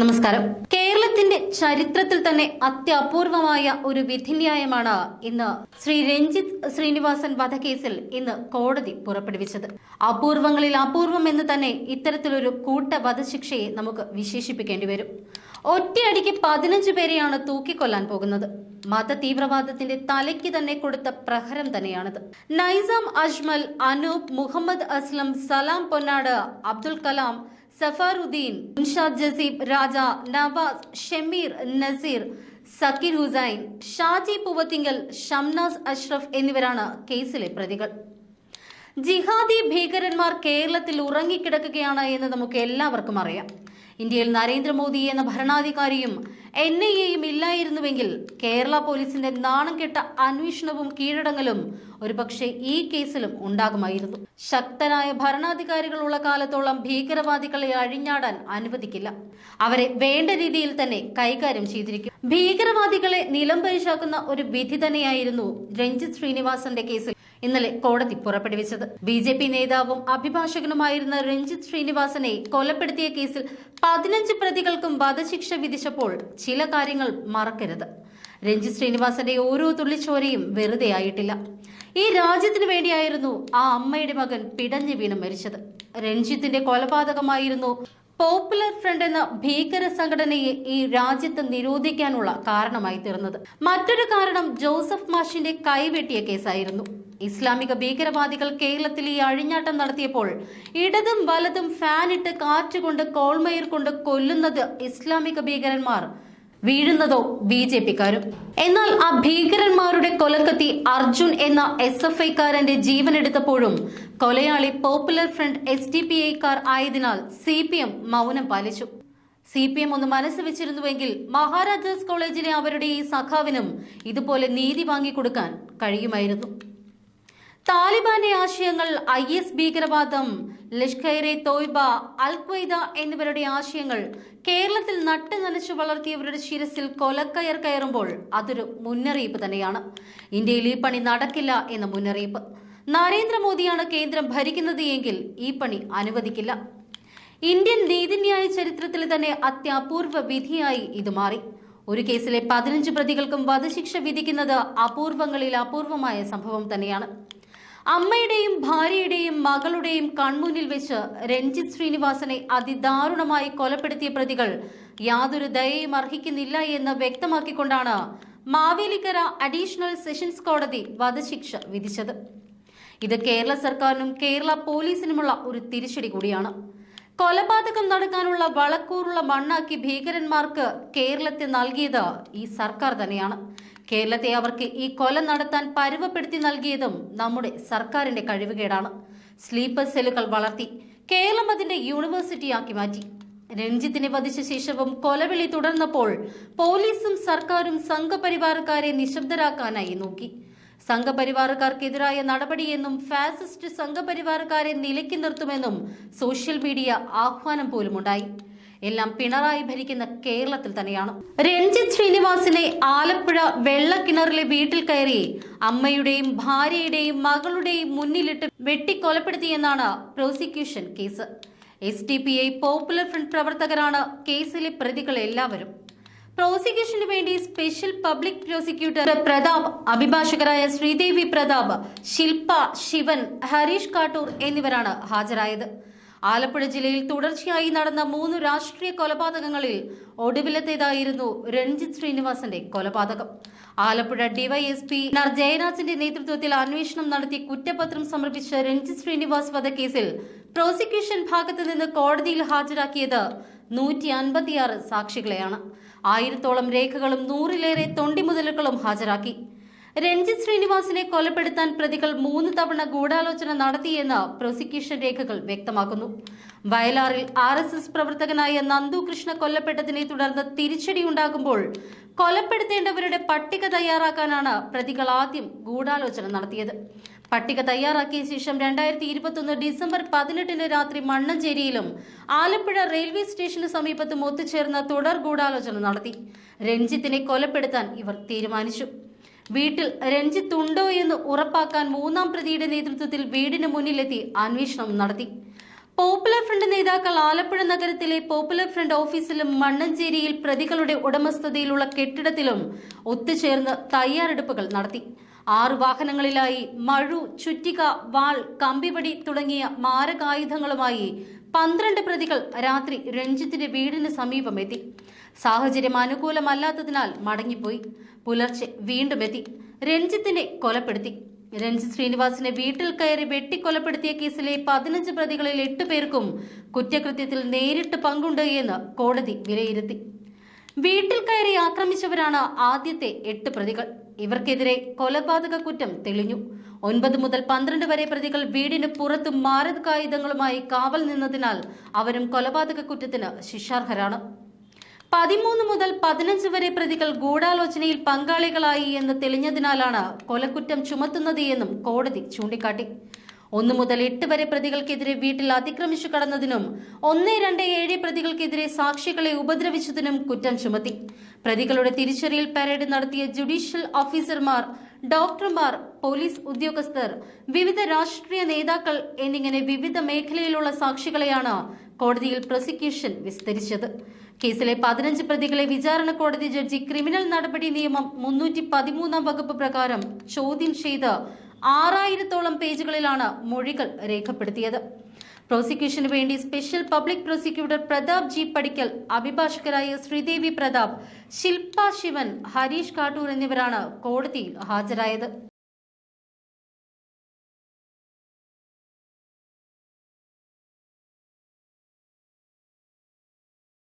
നമസ്കാരം. കേരളത്തിന്റെ ചരിത്രത്തിൽ തന്നെ അത്യപൂർവമായ ഒരു വിധിന്യായമാണ് ഇന്ന് ശ്രീ രഞ്ജിത്ത് ശ്രീനിവാസൻ വധക്കേസിൽ ഇന്ന് കോടതി പുറപ്പെടുവിച്ചത്. അപൂർവങ്ങളിൽ അപൂർവം എന്ന് തന്നെ ഇത്തരത്തിലൊരു കൂട്ട വധശിക്ഷയെ നമുക്ക് വിശേഷിപ്പിക്കേണ്ടി വരും. ഒറ്റയടിക്ക് പതിനഞ്ച് പേരെയാണ് തൂക്കിക്കൊല്ലാൻ പോകുന്നത്. മത തീവ്രവാദത്തിന്റെ തലയ്ക്ക് തന്നെ കൊടുത്ത പ്രഹരം തന്നെയാണിത്. നൈസാം അജ്മൽ അനൂപ് മുഹമ്മദ് അസ്ലം സലാം പൊന്നാട് അബ്ദുൽ കലാം സഫാറുദ്ദീൻ മുൻഷാദ് ജസീബ് രാജ നവാസ് ഷമീർ നസീർ സക്കീർ ഹുസൈൻ ഷാജി പൂവത്തിങ്കൽ ഷംനാസ് അഷ്റഫ് എന്നിവരാണ് കേസിലെ പ്രതികൾ. ജിഹാദി ഭീകരന്മാർ കേരളത്തിൽ ഉറങ്ങിക്കിടക്കുകയാണ് എന്ന് നമുക്ക് എല്ലാവർക്കും അറിയാം. ഇന്ത്യയിൽ നരേന്ദ്രമോദി എന്ന ഭരണാധികാരിയും എൻ ഐ എയും ഇല്ലായിരുന്നുവെങ്കിൽ കേരള പോലീസിന്റെ നാണം കെട്ട അന്വേഷണവും കീഴടങ്ങലും ഒരുപക്ഷെ ഈ കേസിലും ഉണ്ടാകുമായിരുന്നു. ശക്തനായ ഭരണാധികാരികളുള്ള കാലത്തോളം ഭീകരവാദികളെ അഴിഞ്ഞാടാൻ അനുവദിക്കില്ല. അവരെ വേണ്ട രീതിയിൽ തന്നെ കൈകാര്യം ചെയ്തിരിക്കും. ഭീകരവാദികളെ നിലംപരിശാക്കുന്ന ഒരു വിധി തന്നെയായിരുന്നു രഞ്ജിത് ശ്രീനിവാസന്റെ കേസിൽ ഇന്നലെ കോടതി പുറപ്പെടുവിച്ചത്. ബി നേതാവും അഭിഭാഷകനുമായിരുന്ന രഞ്ജിത് ശ്രീനിവാസനെ കൊലപ്പെടുത്തിയ കേസിൽ പതിനഞ്ച് പ്രതികൾക്കും വധശിക്ഷ വിധിച്ചപ്പോൾ ചില കാര്യങ്ങൾ മറക്കരുത്. രഞ്ജി ശ്രീനിവാസന്റെ ഓരോ തുള്ളിച്ചോരയും വെറുതെ ആയിട്ടില്ല. ഈ രാജ്യത്തിന് വേണ്ടിയായിരുന്നു ആ അമ്മയുടെ മകൻ പിടഞ്ഞു വീണ് മരിച്ചത്. രഞ്ജിത്തിന്റെ കൊലപാതകമായിരുന്നു പോപ്പുലർ ഫ്രണ്ട് എന്ന ഭീകര സംഘടനയെ ഈ രാജ്യത്ത് നിരോധിക്കാനുള്ള കാരണമായി തീർന്നത്. മറ്റൊരു കാരണം ജോസഫ് മാഷിന്റെ കൈവെട്ടിയ കേസായിരുന്നു. ഇസ്ലാമിക ഭീകരവാദികൾ കേരളത്തിൽ ഈ അഴിഞ്ഞാട്ടം നടത്തിയപ്പോൾ ഇടതും വലതും ഫാനിട്ട് കാറ്റുകൊണ്ട് കോൾമയർ കൊണ്ട് കൊല്ലുന്നത് ഇസ്ലാമിക ഭീകരന്മാർ. വീഴുന്നതോ ബി ജെ പിക്കാരും. എന്നാൽ ആ ഭീകരന്മാരുടെ കൊലക്കത്തി അർജുൻ എന്ന എസ് എഫ് ഐക്കാരന്റെ ജീവനെടുത്തപ്പോഴും കൊലയാളി popular front S D P ഐക്കാർ ആയതിനാൽ സി പി എം മൗനം പാലിച്ചു. സി പി എം ഒന്ന് മനസ്സ് വെച്ചിരുന്നുവെങ്കിൽ മഹാരാജാസ് കോളേജിലെ അവരുടെ ഈ സഖാവിനും ഇതുപോലെ നീതി വാങ്ങിക്കൊടുക്കാൻ കഴിയുമായിരുന്നു. താലിബാന്റെ ആശയങ്ങൾ ഐ എസ് ഭീകരവാദം ലഷ്കൈറെ തോയ്ബ അൽ എന്നിവരുടെ ആശയങ്ങൾ കേരളത്തിൽ നട്ട് നനച്ചു വളർത്തിയവരുടെ ശിരസിൽ കൊലക്കയർ കയറുമ്പോൾ അതൊരു മുന്നറിയിപ്പ് തന്നെയാണ്. ഇന്ത്യയിൽ ഈ പണി നടക്കില്ല എന്ന മുന്നറിയിപ്പ്. നരേന്ദ്രമോദിയാണ് കേന്ദ്രം ഭരിക്കുന്നത് എങ്കിൽ ഈ പണി അനുവദിക്കില്ല. ഇന്ത്യൻ നീതിന്യായ ചരിത്രത്തിൽ തന്നെ അത്യപൂർവ വിധിയായി ഇത് മാറി. ഒരു കേസിലെ പതിനഞ്ച് പ്രതികൾക്കും വധശിക്ഷ വിധിക്കുന്നത് അപൂർവങ്ങളിൽ അപൂർവമായ സംഭവം തന്നെയാണ്. അമ്മയുടെയും ഭാര്യയുടെയും മകളുടെയും കൺമുന്നിൽ വെച്ച് രഞ്ജിത് ശ്രീനിവാസനെ അതിദാരുണമായി കൊലപ്പെടുത്തിയ പ്രതികൾ യാതൊരു ദയയും അർഹിക്കുന്നില്ല എന്ന് വ്യക്തമാക്കിക്കൊണ്ടാണ് മാവേലിക്കര അഡീഷണൽ സെഷൻസ് കോടതി വധശിക്ഷ വിധിച്ചത്. ഇത് കേരള സർക്കാരിനും കേരള പോലീസിനുമുള്ള ഒരു തിരിച്ചടി കൂടിയാണ്. കൊലപാതകം നടക്കാനുള്ള വളക്കൂറുള്ള മണ്ണാക്കി ഭീകരന്മാർക്ക് കേരളത്തെ നൽകിയത് ഈ സർക്കാർ തന്നെയാണ്. കേരളത്തെ അവർക്ക് ഈ കൊല നടത്താൻ പരുവപ്പെടുത്തി നൽകിയതും നമ്മുടെ സർക്കാരിന്റെ കഴിവുകേടാണ്. സ്ലീപ്പർ സെല്ലുകൾ വളർത്തി കേരളം അതിന്റെ യൂണിവേഴ്സിറ്റിയാക്കി മാറ്റി. രഞ്ജിത്തിനെ വധിച്ച ശേഷവും കൊലവിളി തുടർന്നപ്പോൾ പോലീസും സർക്കാരും സംഘപരിവാറുകാരെ നിശബ്ദരാക്കാനായി നോക്കി. സംഘപരിവാറുകാർക്കെതിരായ നടപടിയെന്നും ഫാസിസ്റ്റ് സംഘപരിവാറുകാരെ നിലയ്ക്ക് നിർത്തുമെന്നും സോഷ്യൽ മീഡിയ ആഹ്വാനം പോലുമുണ്ടായി. എല്ലാം പിണറായി ഭരിക്കുന്ന കേരളത്തിൽ തന്നെയാണ്. രഞ്ജിത് ശ്രീനിവാസിനെ ആലപ്പുഴ വെള്ളക്കിണറിലെ വീട്ടിൽ കയറി അമ്മയുടെയും ഭാര്യയുടെയും മകളുടെയും മുന്നിലിട്ട് വെട്ടിക്കൊലപ്പെടുത്തിയെന്നാണ് prosecution case. S D P I popular front പ്രവർത്തകരാണ് കേസിലെ പ്രതികൾ എല്ലാവരും. പ്രോസിക്യൂഷന് വേണ്ടി സ്പെഷ്യൽ പബ്ലിക് പ്രോസിക്യൂട്ടർ പ്രതാപ് അഭിഭാഷകരായ ശ്രീദേവി പ്രതാപ് ശില്പ ശിവൻ ഹരീഷ് കാട്ടൂർ എന്നിവരാണ് ഹാജരായത്. ആലപ്പുഴ ജില്ലയിൽ തുടർച്ചയായി നടന്ന മൂന്ന് രാഷ്ട്രീയ കൊലപാതകങ്ങളിൽ ഒടുവിലത്തേതായിരുന്നു രഞ്ജിത് ശ്രീനിവാസന്റെ കൊലപാതകം. ആലപ്പുഴ ഡിവൈഎസ്പി ആർ ജയരാജന്റെ നേതൃത്വത്തിൽ അന്വേഷണം നടത്തി കുറ്റപത്രം സമർപ്പിച്ച രഞ്ജിത് ശ്രീനിവാസ് വധക്കേസിൽ പ്രോസിക്യൂഷൻ ഭാഗത്ത് നിന്ന് കോടതിയിൽ ഹാജരാക്കിയത് നൂറ്റി അൻപത്തിയാറ് സാക്ഷികളെയാണ്. ആയിരത്തോളം രേഖകളും നൂറിലേറെ തൊണ്ടിമുതലുകളും ഹാജരാക്കി. രഞ്ജിത്ത് ശ്രീനിവാസിനെ കൊലപ്പെടുത്താൻ പ്രതികൾ മൂന്ന് തവണ ഗൂഢാലോചന നടത്തിയെന്ന് പ്രോസിക്യൂഷൻ രേഖകൾ വ്യക്തമാക്കുന്നു. വയലാറിൽ ആർ എസ് എസ് പ്രവർത്തകനായ നന്ദു കൃഷ്ണ കൊല്ലപ്പെട്ടതിനെ തുടർന്ന് തിരിച്ചടിയുണ്ടാകുമ്പോൾ കൊലപ്പെടുത്തേണ്ടവരുടെ പട്ടിക തയ്യാറാക്കാനാണ് പ്രതികൾ ആദ്യം ഗൂഢാലോചന നടത്തിയത്. പട്ടിക തയ്യാറാക്കിയ ശേഷം രണ്ടായിരത്തി ഇരുപത്തൊന്ന് ഡിസംബർ പതിനെട്ടിന് രാത്രി മണ്ണഞ്ചേരിയിലും ആലപ്പുഴ റെയിൽവേ സ്റ്റേഷന് സമീപത്തും ഒത്തുചേർന്ന തുടർ ഗൂഢാലോചന നടത്തി. രഞ്ജിത്തിനെ കൊലപ്പെടുത്താൻ ഇവർ തീരുമാനിച്ചു. വീട്ടിൽ രഞ്ജിത്ത് ഉണ്ടോ എന്ന് ഉറപ്പാക്കാൻ മൂന്നാം പ്രതിയുടെ നേതൃത്വത്തിൽ വീടിന് മുന്നിലെത്തി അന്വേഷണം നടത്തി. പോപ്പുലർ ഫ്രണ്ട് നേതാക്കൾ ആലപ്പുഴ നഗരത്തിലെ പോപ്പുലർ ഫ്രണ്ട് ഓഫീസിലും മണ്ണഞ്ചേരിയിൽ പ്രതികളുടെ ഉടമസ്ഥതയിലുള്ള കെട്ടിടത്തിലും ഒത്തുചേർന്ന് തയ്യാറെടുപ്പുകൾ നടത്തി. ആറു വാഹനങ്ങളിലായി മഴു ചുറ്റിക വാൾ കമ്പിപടി തുടങ്ങിയ മാരകായുധങ്ങളുമായി പന്ത്രണ്ട് പ്രതികൾ രാത്രി രഞ്ജിത്തിന്റെ വീടിന് സമീപമെത്തി സാഹചര്യം അനുകൂലമല്ലാത്തതിനാൽ മടങ്ങിപ്പോയി. പുലർച്ചെ വീണ്ടും എത്തി. രഞ്ജിത്തിനെ കൊലപ്പെടുത്തി. രഞ്ജിത് ശ്രീനിവാസിനെ വീട്ടിൽ കയറി വെട്ടിക്കൊലപ്പെടുത്തിയ കേസിലെ പതിനഞ്ച് പ്രതികളിൽ എട്ട് പേർക്കും കുറ്റകൃത്യത്തിൽ നേരിട്ട് പങ്കുണ്ട് എന്ന് കോടതി വിലയിരുത്തി. വീട്ടിൽ കയറി ആക്രമിച്ചവരാണ് ആദ്യത്തെ എട്ട് പ്രതികൾ. ഇവർക്കെതിരെ കൊലപാതക കുറ്റം തെളിഞ്ഞു. ഒൻപത് മുതൽ പന്ത്രണ്ട് വരെ പ്രതികൾ വീടിന് പുറത്ത് മാരകായുധങ്ങളുമായി കാവൽ നിന്നതിനാൽ അവരും കൊലപാതക കുറ്റത്തിന് ശിക്ഷാർഹരാണ്. പതിമൂന്ന് മുതൽ പതിനഞ്ച് വരെ പ്രതികൾ ഗൂഢാലോചനയിൽ പങ്കാളികളായി എന്ന് തെളിഞ്ഞതിനാലാണ് കൊലക്കുറ്റം ചുമത്തുന്നത് എന്നും കോടതി ചൂണ്ടിക്കാട്ടി. ഒന്നു മുതൽ എട്ട് വരെ പ്രതികൾക്കെതിരെ വീട്ടിൽ അതിക്രമിച്ചു കടന്നതിനും ഒന്ന് രണ്ട് ഏഴ് പ്രതികൾക്കെതിരെ സാക്ഷികളെ ഉപദ്രവിച്ചതിനും കുറ്റം ചുമത്തി. പ്രതികളുടെ തിരിച്ചറിയൽ പരേഡ് നടത്തിയ ജുഡീഷ്യൽ ഓഫീസർമാർ ഡോക്ടർമാർ പോലീസ് ഉദ്യോഗസ്ഥർ വിവിധ രാഷ്ട്രീയ നേതാക്കൾ എന്നിങ്ങനെ വിവിധ മേഖലയിലുള്ള സാക്ഷികളെയാണ് കോടതിയിൽ പ്രോസിക്യൂഷൻ വിസ്തരിച്ചത്. കേസിലെ പതിനഞ്ച് പ്രതികളെ വിചാരണ കോടതി ജഡ്ജി ക്രിമിനൽ നടപടി നിയമം മുന്നൂറ്റി പതിമൂന്നാം വകുപ്പ് പ്രകാരം ചോദ്യം ചെയ്ത് ആറായിരത്തോളം പേജുകളിലാണ് മൊഴികൾ രേഖപ്പെടുത്തിയത്. പ്രോസിക്യൂഷന് വേണ്ടി special public prosecutor Pratap G Padikkal അഭിഭാഷകരായ Sreedevi Pratap Shilpa Shivan Harish Kattoor എന്നിവരാണ് കോടതിയിൽ ഹാജരായത്.